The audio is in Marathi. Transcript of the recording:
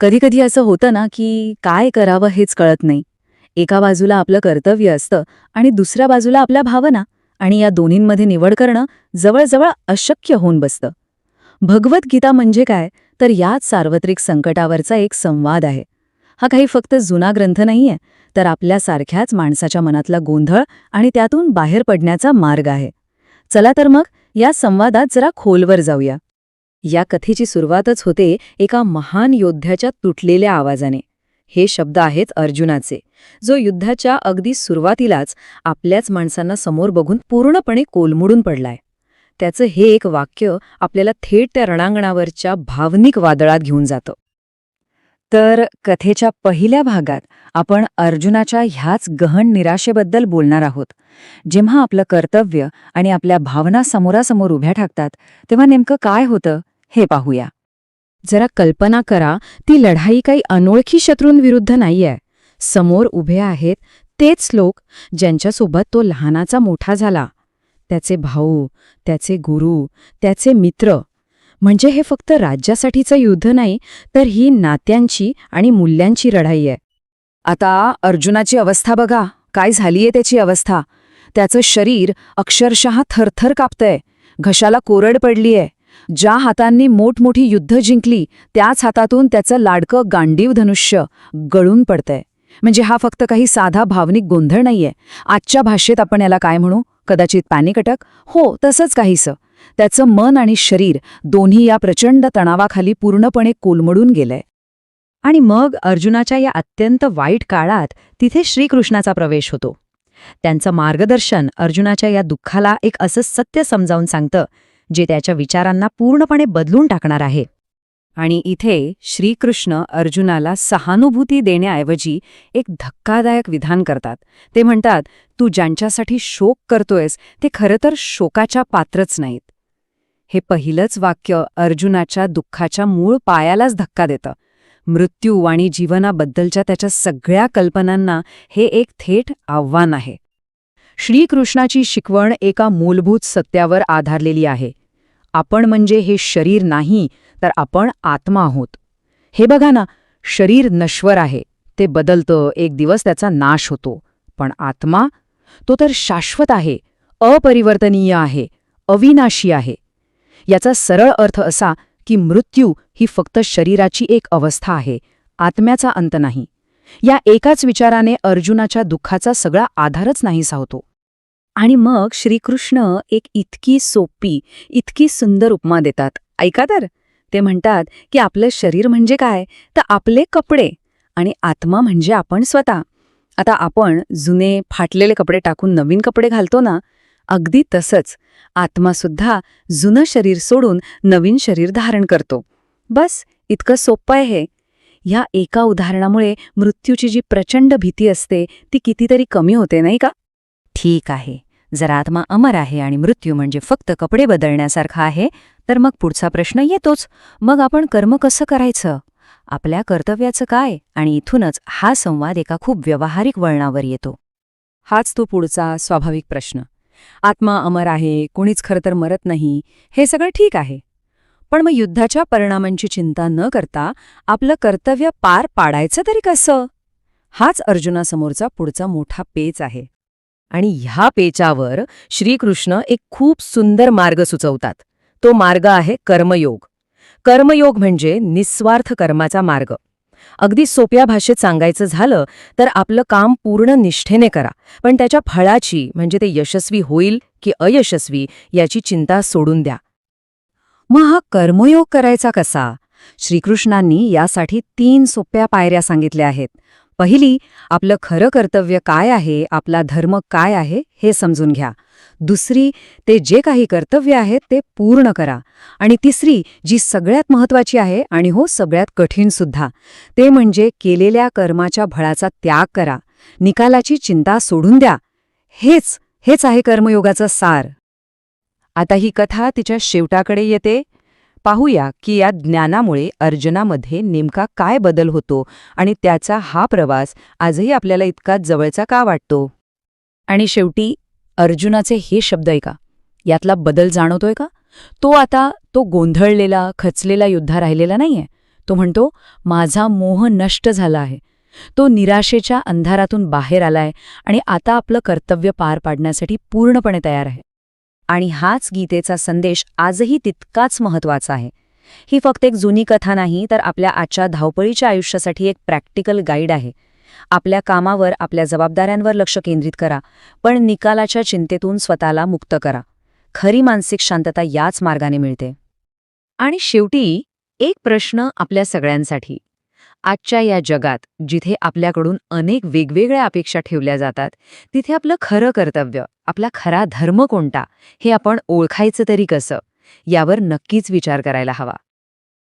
कधीकधी असं होतं ना की काय करावं हेच कळत नाही. एका बाजूला आपलं कर्तव्य असतं आणि दुसऱ्या बाजूला आपल्या भावना आणि या दोन्हींमध्ये निवड करणं जवळजवळ अशक्य होऊन बसतं. भगवद्गीता म्हणजे काय? तर याच सार्वत्रिक संकटावरचा एक संवाद आहे. हा काही फक्त जुना ग्रंथ नाहीये तर आपल्यासारख्याच माणसाच्या मनातला गोंधळ आणि त्यातून बाहेर पडण्याचा मार्ग आहे. चला तर मग या संवादात जरा खोलवर जाऊया. या कथेची सुरुवातच होते एका महान योद्ध्याच्या तुटलेल्या आवाजाने. हे शब्द आहेत अर्जुनाचे जो युद्धाच्या अगदी सुरुवातीलाच आपल्याच माणसांना समोर बघून पूर्णपणे कोलमडून पडलाय. त्याचं हे एक वाक्य आपल्याला थेट त्या रणांगणावरच्या भावनिक वादळात घेऊन जातं. तर कथेच्या पहिल्या भागात आपण अर्जुनाच्या ह्याच गहन निराशेबद्दल बोलणार आहोत. जेव्हा आपलं कर्तव्य आणि आपल्या भावना समोरासमोर उभ्या ठाकतात तेव्हा नेमकं काय होतं? हे पाहूया. जरा कल्पना करा ती लढाई काही अनोळखी शत्रूंविरुद्ध नाहीये. समोर उभे आहेत तेच लोक ज्यांच्यासोबत तो लहानाचा मोठा झाला. त्याचे भाऊ त्याचे गुरु त्याचे मित्र. म्हणजे हे फक्त राज्यासाठीचं युद्ध नाही तर ही नात्यांची आणि मूल्यांची लढाई आहे. आता अर्जुनाची अवस्था बघा. काय झालीये त्याची अवस्था? त्याचं शरीर अक्षरशः थरथर कापतंय. घशाला कोरड पडलीये. ज्या हातांनी मोठमोठी युद्ध जिंकली त्याच हातातून त्याचं लाडकं गांडीव धनुष्य गळून पडतंय. म्हणजे हा फक्त काही साधा भावनिक गोंधळ नाहीये. आजच्या भाषेत आपण याला काय म्हणू? कदाचित पॅनिक हो तसंच काहीसं. त्याचं मन आणि शरीर दोन्ही या प्रचंड तणावाखाली पूर्णपणे कोलमडून गेलंय. आणि मग अर्जुनाच्या या अत्यंत वाईट काळात तिथे श्रीकृष्णाचा प्रवेश होतो. त्यांचं मार्गदर्शन अर्जुनाच्या या दुःखाला एक असं सत्य समजावून सांगतं जे त्याच्या विचारांना पूर्णपणे बदलून टाकणार आहे. आणि इथे श्रीकृष्ण अर्जुनाला सहानुभूती देण्याऐवजी एक धक्कादायक विधान करतात. ते म्हणतात तू ज्यांच्यासाठी शोक करतोयस ते खरं तर शोकाच्या पात्रच नाहीत. हे पहिलंच वाक्य अर्जुनाच्या दुःखाच्या मूळ पायालाच धक्का देतं. मृत्यू आणि जीवनाबद्दलच्या त्याच्या सगळ्या कल्पनांना हे एक थेट आव्हान आहे. श्रीकृष्णाची शिकवण एका मूलभूत सत्यावर आधारलेली आहे. आपण म्हणजे हे शरीर नाही तर आपण आत्मा आहोत. हे बघा ना शरीर नश्वर आहे. ते बदलतं एक दिवस त्याचा नाश होतो. पण आत्मा? तो तर शाश्वत आहे अपरिवर्तनीय आहे अविनाशी आहे. याचा सरळ अर्थ असा की मृत्यू ही फक्त शरीराची एक अवस्था आहे आत्म्याचा अंत नाही. या एकाच विचाराने अर्जुनाच्या दुःखाचा सगळा आधारच नाहीसा होतो. आणि मग श्रीकृष्ण एक इतकी सोपी इतकी सुंदर उपमा देतात. ऐका तर. ते म्हणतात की आपलं शरीर म्हणजे काय? तर आपले कपडे आणि आत्मा म्हणजे आपण स्वतः. आता आपण जुने फाटलेले कपडे टाकून नवीन कपडे घालतो ना अगदी तसंच. आत्मासुद्धा जुनं शरीर सोडून नवीन शरीर धारण करतो. बस इतकं सोपं आहे हे. ह्या एका उदाहरणामुळे मृत्यूची जी प्रचंड भीती असते ती कितीतरी कमी होते नाही का? ठीक आहे. जर आत्मा अमर आहे आणि मृत्यू म्हणजे फक्त कपडे बदलण्यासारखा आहे तर मग पुढचा प्रश्न येतोच. मग आपण कर्म कसं करायचं? आपल्या कर्तव्याचं काय? आणि इथूनच हा संवाद एका खूप व्यावहारिक वळणावर येतो. हाच तो पुढचा स्वाभाविक प्रश्न. आत्मा अमर आहे कोणीच खरं तर मरत नाही हे सगळं ठीक आहे. पण मग युद्धाच्या परिणामांची चिंता न करता आपलं कर्तव्य पार पाडायचं तरी कसं? हाच अर्जुनासमोरचा पुढचा मोठा पेच आहे. आणि ह्या पेचावर श्रीकृष्ण एक खूप सुंदर मार्ग सुचवतात. तो मार्ग आहे कर्मयोग. कर्मयोग म्हणजे निस्वार्थ कर्माचा मार्ग. अगदी सोप्या भाषेत सांगायचं झालं तर आपलं काम पूर्ण निष्ठेने करा पण त्याच्या फळाची म्हणजे ते यशस्वी होईल की अयशस्वी याची चिंता सोडून द्या. मग हा कर्मयोग करायचा कसा? श्रीकृष्णांनी यासाठी तीन सोप्या पायऱ्या सांगितल्या आहेत. पहिली आपलं खरं कर्तव्य काय आहे आपला धर्म काय आहे हे समजून घ्या. दुसरी ते जे काही कर्तव्य आहेत ते पूर्ण करा. आणि तिसरी जी सगळ्यात महत्वाची आहे आणि हो सगळ्यात कठीण सुद्धा ते म्हणजे केलेल्या कर्माच्या भळाचा त्याग करा. निकालाची चिंता सोडून द्या. हेच हेच आहे कर्मयोगाचं सार. आता ही कथा तिच्या शेवटाकडे येते. पाहूया की या ज्ञानामुळे अर्जुनामध्ये नेमका काय बदल होतो आणि त्याचा हा प्रवास आजही आपल्याला इतका जवळचा का वाटतो? आणि शेवटी अर्जुनाचे हे शब्द ऐका. यातला बदल जाणवतोय का? तो आता तो गोंधळलेला खचलेला योद्धा राहिलेला नाहीये. तो म्हणतो माझा मोह नष्ट झाला आहे. तो निराशेच्या अंधारातून बाहेर आलाय आणि आता आपलं कर्तव्य पार पाडण्यासाठी पूर्णपणे तयार आहे. आणि हाच गीतेचा संदेश आजही तितकाच महत्त्वाचा आहे. ही फक्त एक जुनी कथा नाही तर आपल्या आजच्या धावपळीच्या आयुष्यासाठी एक प्रॅक्टिकल गाईड आहे. आपल्या कामावर आपल्या जबाबदाऱ्यांवर लक्ष केंद्रित करा पण निकालाच्या चिंतेतून स्वतःला मुक्त करा. खरी मानसिक शांतता याच मार्गाने मिळते. आणि शेवटी एक प्रश्न आपल्या सगळ्यांसाठी. आजच्या या जगात जिथे आपल्याकडून अनेक वेगवेगळ्या अपेक्षा ठेवल्या जातात तिथे आपलं खरं कर्तव्य आपला खरा धर्म कोणता हे आपण ओळखायचं तरी कसं यावर नक्कीच विचार करायला हवा.